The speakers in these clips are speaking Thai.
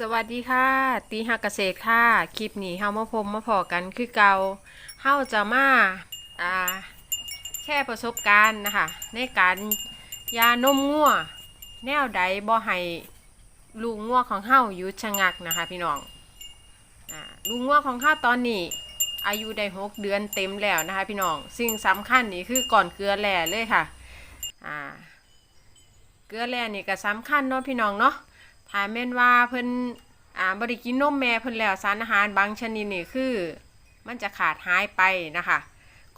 สวัสดีค่ะ ตีหักเกษตรค่ะ คลิปนี้เฮามาพบมาพอกันคือเกาเฮาจะมาอ่าแค่ประสบการณ์นะคะ ในการยานมงัวแนวใดบ่ให้ลูกงัวของเฮายุดชะงักนะคะ พี่น้องอ่าลูกงัวของเฮาตอนนี้ อายุได้หกเดือนเต็มแล้วนะคะ พี่น้องสิ่งสำคัญนี่คือก่อนเกลือแร่เลยค่ะอ่าเกลือแร่นี่ก็สำคัญเนาะพี่น้องเนาะ ถ้าแม่นว่าเพิ่นอ่าบ่ได้กินนมแม่เพิ่นแล้วสารอาหารบางชนิดนี่คือ มันจะขาดหายไปนะคะ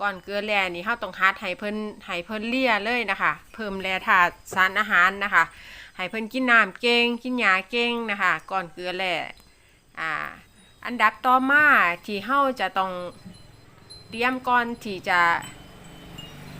ก่อนเกลือแร่นี่เฮาต้องหัดให้เพิ่นให้เพิ่นเลี่ยเลยนะคะ เพิ่มแร่ธาตุสารอาหารนะคะให้เพิ่นกินน้ำเก่งกินหญ้าเก่งนะคะ ก่อนเกลือแร่อ่าอันดับต่อมาที่เฮาจะต้องเตรียมก่อนที่จะ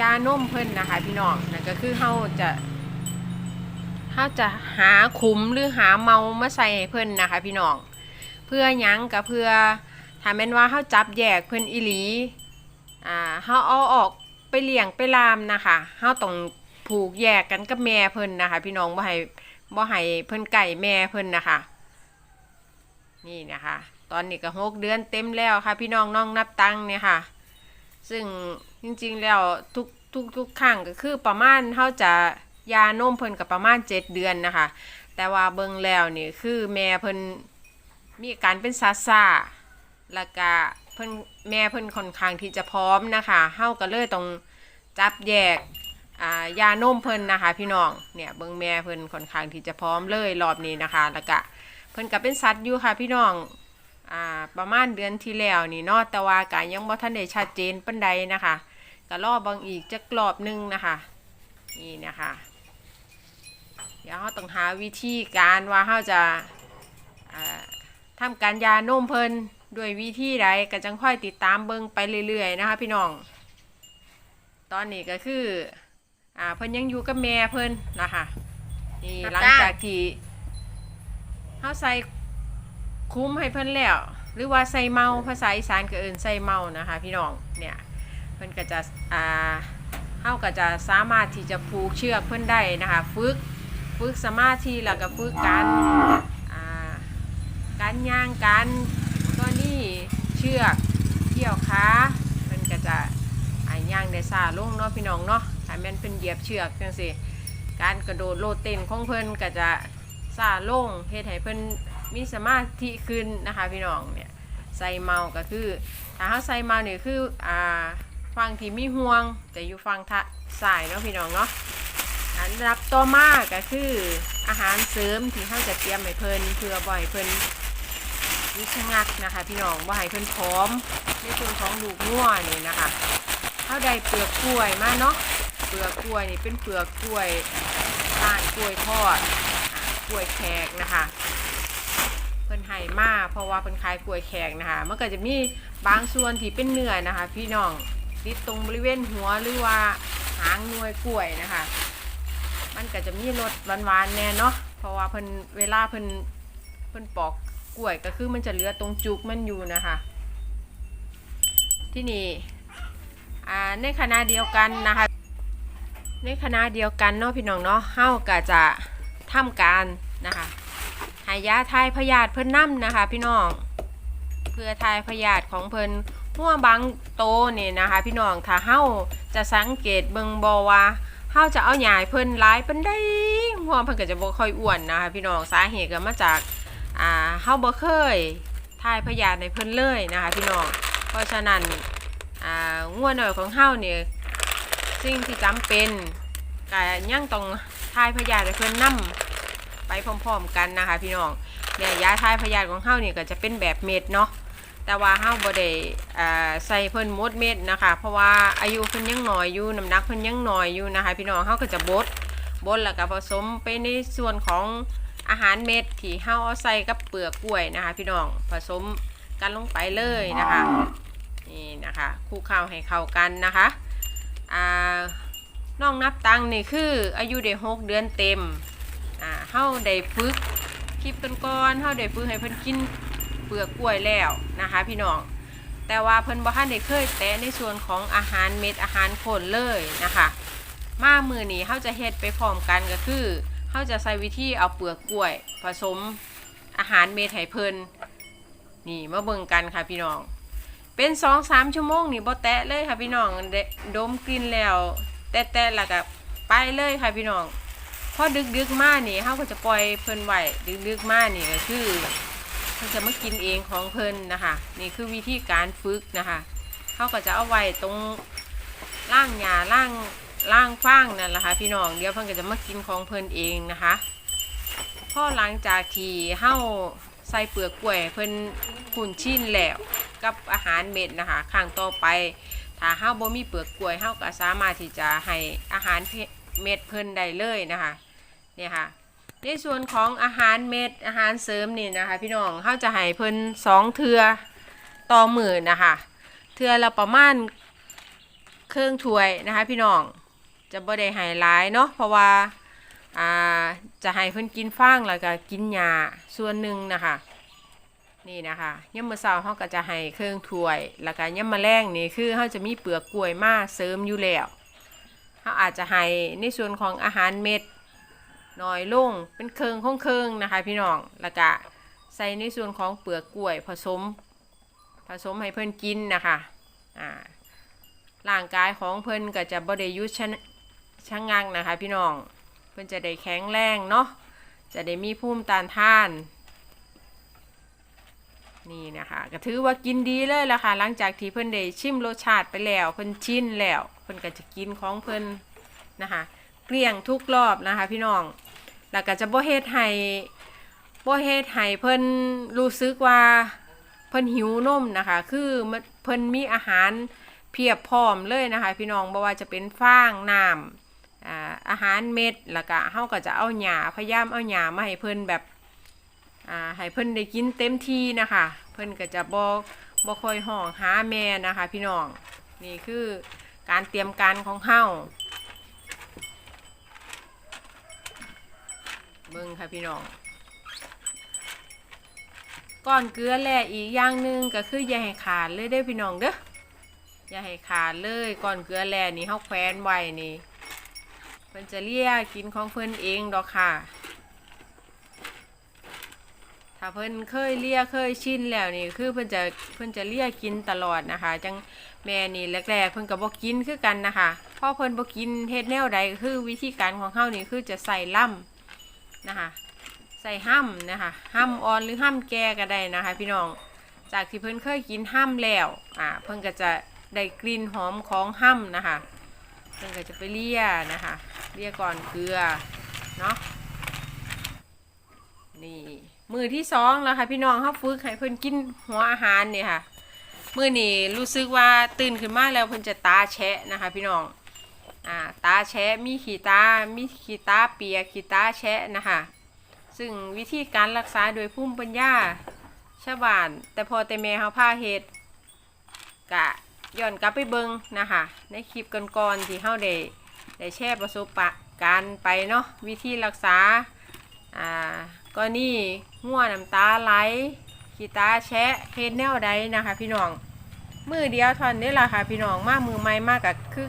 ยานมเพิ่นนะคะพี่น้องนั่นก็คือเฮาจะ ถ้าจะหาคุ้มหรือหาเมามาใส่ให้เพิ่นนะคะ พี่น้อง เพื่อยังกับเพื่อถ้าแม่นว่าเฮาจับแยกเพิ่นอีหลี อ่าเฮาเอาออกไปเลี้ยงไปลามนะคะเฮาต้องผูกแยกกันกับแม่เพิ่นนะคะ พี่น้องบ่ให้บ่ให้เพิ่นไก่แม่เพิ่นนะคะ นี่นะคะ ตอนนี้ก็หกเดือนเต็มแล้วค่ะ พี่น้องน้องนับตังค์เนี่ยค่ะ ซึ่งจริงๆแล้วทุกทุกทุกครั้งก็คือประมาณเฮาจะ ยานมเพิ่นกับประมาณเจ็ดเดือนนะคะ แต่ว่าเบิ่งแล้วนี่คือแม่เพิ่นมีอาการเป็นซาซาแล้วก็เพิ่นแม่เพิ่นค่อนข้างที่จะพร้อมนะคะเฮาก็เลยต้องจับแยกอ่ายานมเพิ่นนะคะ พี่น้องเนี่ยเบิ่งแม่เพิ่นค่อนข้างที่จะพร้อมเลยรอบนี้นะคะแล้วก็เพิ่นก็เป็นสัตว์อยู่ค่ะ พี่น้องอ่าประมาณเดือนที่แล้วนี่เนาะแต่ว่าก็ยังบ่ทันได้ชัดเจนปานใดนะคะก็รอเบางอีกจักรอบหนึงนะคะ นี่นะคะ เดี๋ยวเราต้องหาวิธีการว่าเราจะาทำการยานมเพลินด้วยวิธีใดก็จังค่อยติดตามเบิ่งไปเรื่อย ๆ นะคะพี่น้อง ตอนนี้ก็คืออ่าเพิ่นยังอยู่กับแม่เพิ่นนะคะนี่หลังจากที่เฮาใส่คุ้มให้เพิ่นแล้วหรือว่าใส่เมาภาษาอีสานก็เอิ้นใส่เมานะคะ พี่น้องเนี่ยเพิ่นก็จะอ่าเฮาก็จะสามารถที่จะผูกเชือกเพิ่นได้นะคะ ฝึก ฝึกสมาธิแล้วก็ฝึกการการย่างการก็นี่เชือกเกี่ยวขาเพิ่นก็จะอ่าย่างได้ซาลงเนาะพี่น้องเนาะถ้าแม่นเพิ่นเหยียบเชือกจังซี่การกระโดดโลดเต้นของเพิ่นก็จะซาลงเฮ็ดให้เพิ่นมีสมาธิขึ้นนะคะพี่น้องเนี่ยใส่เมาก็คือถ้าเขาใส่เมาเนี่ยคืออ่าฟังที่มีห่วงจะอยู่ฟังทะสายเนาะพี่น้องเนาะ อันรับต่อมาก็คืออาหารเสริมที่เขาจะเตรียมให้เพิ่นเพื่อบ่อยเพิ่นวิชงักนะคะ พี่น้องบ่ให้เพิ่นพร้อมในส่วนของลูกงัวนี่นะคะเขาได้เปลือกกล้วยมาเนาะเปลือกกล้วยนี่เป็นเปลือกกล้วยต้านกล้วยทอดกล้วยแขกนะคะเพิ่นให้มาเพราะว่าเพิ่นขายกล้วยแขกนะคะมันก็จะมีบางส่วนที่เป็นเนื้อนะคะ พี่น้องติดตรงบริเวณหัวหรือว่าหางนวยกล้วยนะคะ มันก็จะมีรสหวานๆแน่เนาะเพราะว่าเพิ่นเวลาเพิ่นเพิ่นปอกกล้วยก็คือมันจะเหลือตรงจุกมันอยู่นะคะ ที่นี่ในคณะเดียวกันนะคะ ในคณะเดียวกันเนาะพี่น้องเนาะเฮาก็จะทำการนะคะหายาทายพยาธิเพิ่นนํนะคะ พี่น้องเพื่อทายพยาธิของเพิ่นหัวบางโตนี่นะคะ พี่น้องถ้าเฮาจะสังเกตเบิ่งบ่ว่า เฮาจะเอาหยายเพิ่นหลายปานใดหัวเพิ่นก็จะบ่ค่อยอ้วนนะคะพี่น้องสาเหตุก็มาจากอ่าเฮาบ่เคยทายพยาในเพิ่นเลยนะคะพี่น้องเพราะฉะนั้นอ่างัวน้อยของเฮาเนี่ยสิ่งที่จำเป็นก็ยังต้องทายพยาให้เพิ่นนํไปพร้อมๆกันนะคะพี่น้องเนี่ยยาทายพยาของเฮาเนี่ก็จะเป็นแบบเม็ดเนาะ แต่ว่าเฮาบ่ได้อ่าใส่เพิ่นมดเม็ดนะคะ เพราะว่าอายุเพิ่นยังน้อยอยู่น้ำหนักเพิ่นยังน้อยอยู่นะคะ พี่น้องเฮาก็จะบดบดแล้วก็ผสมไปในส่วนของอาหารเม็ดที่เฮาเอาใส่กับเปลือกกล้วยนะคะ พี่น้องผสมกันลงไปเลยนะคะนี่นะคะคลุกเคล้าให้เข้ากันนะคะอ่าน้องนับตังนี่คืออายุได้หกเดือนเต็มอ่าเฮาได้ฝึกคลิปกันก่อนเฮาได้ฝึกให้เพิ่นกิน เปลือกกล้วยแล้วนะคะ พี่น้อง แต่ว่าเพิ่นบ่ทันได้เคยแตะในส่วนของอาหารเม็ดอาหารผลเลยนะคะ มามือนี้เฮาจะเฮ็ดไปพร้อมกันก็คือเฮาจะใส่วิธีเอาเปลือกกล้วย ผสมอาหารเม็ดให้เพิ่นนี่มาเบิ่งกันค่ะพี่น้อง เป็นสองสามชั่วโมงนี่บ่แตะเลยค่ะพี่น้องดมกลิ่นแล้ว แตะๆแล้วก็ไปเลยค่ะพี่น้องพอดึกๆมานี่เฮาก็จะปล่อยเพิ่นไหว้ดึกๆมานี่ก็คือ พิ่นจะมากินเองของเพิ่นนะคะ นี่คือวิธีการฝึกนะคะเฮาก็จะเอาไว้ตรงล่างหญ้าล่างล่างฟางนั่นแหละค่ะพี่น้องเดี๋ยวเพิ่นก็จะมากินของเพิ่นเองนะคะพอหลังจากที่เฮาใส่เปลือกกล้วยเพิ่นคุ้นชินแล้วกับอาหารเม็ดนะคะครั้งต่อไปถ้าเฮาบ่มีเปลือกกล้วยเฮาก็สามารถที่จะให้อาหารเพเม็ดเพิ่นได้เลยนะคะเนี่ยค่ะ ในส่วนของอาหารเม็ดอาหารเสริมนี่นะคะ พี่น้องเฮาจะให้เพิ่นสองเทือต่อมื้อนะคะ เทือละประมาณครึ่องถ้วยนะคะพี่น้องจะบ่ได้ให้หลายเนาะเพราะว่าอ่าจะให้เพิ่นกินฟางแล้วก็กินหญ้าส่วนหนึ่งนะคะนี่นะคะย่ำมื้อเช้าเขาก็จะให้เครื่องถ้วยแล้วก็ย่ำมะแรงนี่คือเขาจะมีเปลือกกล้วยมาเสริมอยู่แล้วเขาอาจจะให้ในส่วนของอาหารเม็ด น้อยลงเป็นเครื่องของเครื่องนะคะพี่น้องแล้วก็ใส่ในส่วนของเปลือกกล้วยผสม ผสมให้เพิ่นกินนะคะอ่าร่างกายของเพิ่นก็จะบ่ได้หยุดชะชะงักนะคะ พี่น้องเพิ่นจะได้แข็งแรงเนาะจะได้มีภูมิต้านทาน นี่นะคะก็ถือว่ากินดีเลยละค่ะหลังจากที่เพิ่นได้ชิมรสชาติไปแล้ว เพิ่นชินแล้ว เพิ่นก็จะกินของเพิ่นนะคะ เลี้ยงทุกรอบนะคะพี่น้อง แล้วก็จะบ่เฮ็ดให้บ่เฮ็ดให้เพิ่นรู้สึกว่าเพิ่นหิวนมนะคะ คือมันเพิ่นมีอาหารเพียบพร้อมเลยนะคะ พี่น้องบ่ว่าจะเป็นฟางน้ำอ่าอาหารเม็ด แล้วก็เฮาก็จะเอาหญ้าพยายามเอาหญ้ามาให้เพิ่นแบบอ่าให้เพิ่นได้กินเต็มที่นะคะ เพิ่นก็จะบ่บ่ค่อยห้องหาแม่นะคะ พี่น้อง นี่คือการเตรียมการของเฮา เบิ่งค่ะพี่น้องก้อนเกลือแร่อีกอย่างหนึ่งก็คืออย่าให้ขาดเลยเด้พี่น้องเด้ออย่าให้ขาดเลยก้อนเกลือแร่นี่เฮาแขวนไว้นี่เพิ่นจะเลี้ยกินของเพิ่นเองดอกค่ะ ถ้าเพิ่นเคยเลี้ยเคยชินแล้วนี่คือเพิ่นจะเพิ่นจะเลี้ยกินตลอดนะคะ จังแม่นี่แรกๆเพิ่นก็บ่กินคือกันนะคะพอเพิ่นบ่กินเฮ็ดแนวใดคือวิธีการของเฮานี่คือจะใส่ล่ำ นะคะ ใส่ห้ำนะคะห้ำอ่อนหรือห้ำแก่ก็ได้นะคะ พี่น้องจากที่เพิ่นเคยกินห้ำแล้วอ่าเพิ่นก็จะได้กลิ่นหอมของห้ำนะคะเพิ่นก็จะไปเลียนะคะเลียก่อนเกลือเนาะนี่มือที่สองแล้วค่ะพี่น้องเขาฝึกให้เพิ่นกินหัวอาหารเนี่ยค่ะมือนี่รู้สึกว่าตื่นขึ้นมาแล้วเพิ่นจะตาแฉะนะคะ พี่น้อง อ่าตาแฉะมีขีตา มีขีตาเปียกขีตาแฉะนะคะ ซึ่งวิธีการรักษาโดยภูมิปัญญาชาวบ้าน แต่พอแต่แม่เขาพาเฮ็ดกะย้อนกลับไปเบิงนะคะ ในคลิปก่อนๆที่เฮาได้ได้แชร์ประสบะการณ์ไปเนาะวิธีรักษาอ่าก็นี่ง่วน้ำตาไหลขีตาแชะเฮ็ดแนวใดนะคะ พี่น้องมือเดียวทอนนี้แหละค่ะพี่น้องมากมือใหม่มากกับคือ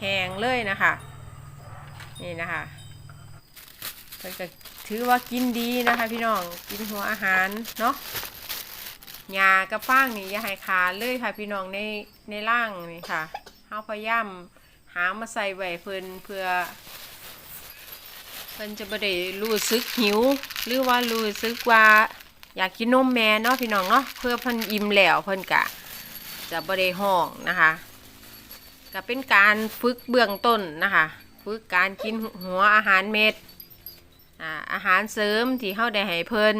แหงเลยนะคะนี่นะคะเพิ่นก็ถือว่ากินดีนะคะ พี่น้องกินหัวอาหารเนาะยากับฟางนี่ยาให้ขาเลยค่ะ พี่น้องในในร่างนี่ค่ะเฮาพยายามหามาใส่ไว้เพิ่นเพื่อเพิ่นจะบ่ได้รู้สึกหิว หรือว่ารู้สึกว่าอยากกินนมแม่เนาะพี่น้องเนาะเพื่อเพิ่นอิ่มแล้วเพิ่นกะจะบ่ได้ห้องนะคะ ก็เป็นการฝึกเบื้องต้นนะคะฝึกการกินหัวอาหารเม็ดอาหารเสริมที่เฮาได้ให้เพิ่น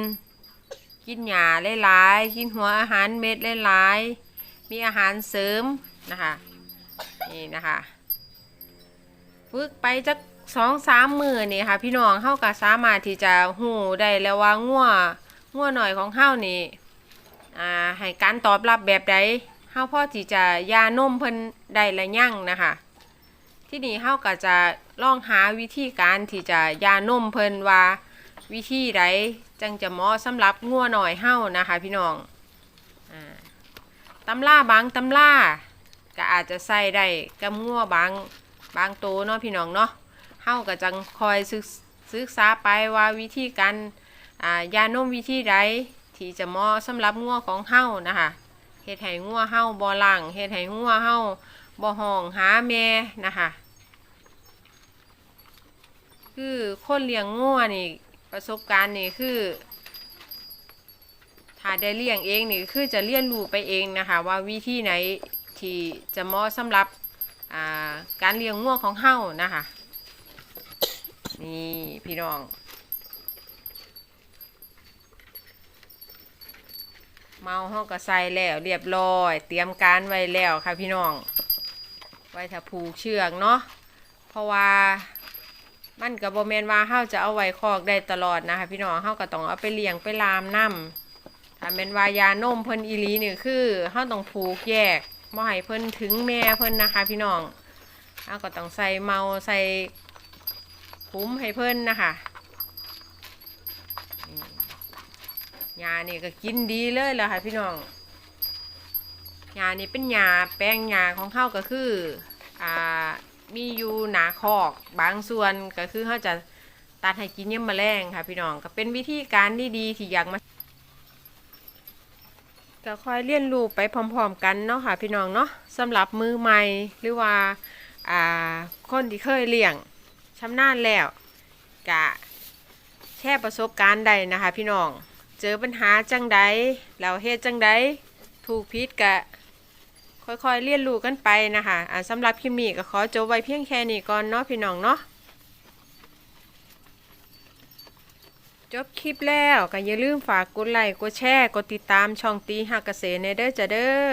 กินหญ้าหลายๆกินหัวอาหารเม็ดหลายๆมีอาหารเสริมนะคะนี่นะคะฝึกไปจักสองสามมือนี่ค่ะ พี่น้องเข้าก็สามารถที่จะหูได้แล้วว่าง่วง่วหน่อยของเข้านี่อ่าให้การตอบรับแบบใดาพ่อที่จะยานมเพิ่นได้ละยั่งนะคะ ที่นี่เข้าก็จะลองหาวิธีการที่จะยานมเพิ่นว่าวิธีใดจังจะเหมาะสำหรับง่วหน่อยเฮานะคะ พี่น้องอ่าตำล่าบางตำล่าก็อาจจะใส่ได้กับง่วบางบางโตเนาะพี่น้องเนาะเฮาก็จังคอยศึกศึกษาไปว่าวิธีการอ่ายานมวิธีใดที่จะเหมาะสำหรับงัวของเฮานะคะ เฮ็ดให้งัวเฮาบ่หลังเฮ็ดให้งัวเฮาบ่ห้องหาแม่นะคะ คือคนเลี้ยงงัวนี่ประสบการณ์นี่คือถ้าได้เลี้ยงเองนี่คือจะเรียนรู้ไปเองนะคะ ว่าวิธีไหนที่จะเหมาะสำหรับการเลี้ยงงัวของเฮานะคะ นี่พี่น้อง เมาห้องก็ใส่แล้วเรียบร้อย เตรียมการไว้แล้วค่ะพี่น้อง ไว้ถ้าผูกเชือกเนาะเพราะว่ามันกับโบแมนว่าเฮาจะเอาไว้คอกได้ตลอดนะคะพี่น้องเฮาก็ต้องเอาไปเลี้ยงไปลามน้ำถ้าแม่นวายานมเพิ่นอีลีนี่คือเฮาต้องผูกแยกบ่ให้เพิ่นถึงแม่เพิ่นนะคะ พี่น้องเฮาก็ต้องใส่เมาใส่คุ้มให้เพิ่นนะคะอืม ยานี่ก็กินดีเลยแหละค่ะพี่น้องยานี่เป็นยาแป้งยาของเฮาก็คืออ่ามีอยู่หนาคอกบางส่วนก็คือเฮาจะตัดให้กินยามแมลงค่ะพี่น้องก็เป็นวิธีการที่ดีที่อยากมาก็ค่อยเรียนรู้ไปพร้อมๆกันเนาะค่ะพี่น้องเนาะสำหรับมือใหม่หรือว่าอ่าคนที่เคยเลี้ยงชำนาญแล้วกะแค่ประสบการณ์ใดนะคะพี่น้อง เจอปัญหาจังใดแล้วเฮ็ดจังใดถูกพิษกะ ค่อยๆเรียนรู้กันไปนะคะอ่าสำหรับคลิปนี้ก็ขอจบไว้เพียงแค่นี้ก่อนเนาะพี่น้องเนาะจบคลิปแล้วก็อย่าลืมฝากกดไลค์กดแชร์กดติดตามช่องตีหักเกษตรในเด้อจ้ะเด้อ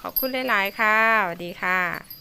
ขอบคุณหลาย ๆ ค่ะสวัสดีค่ะ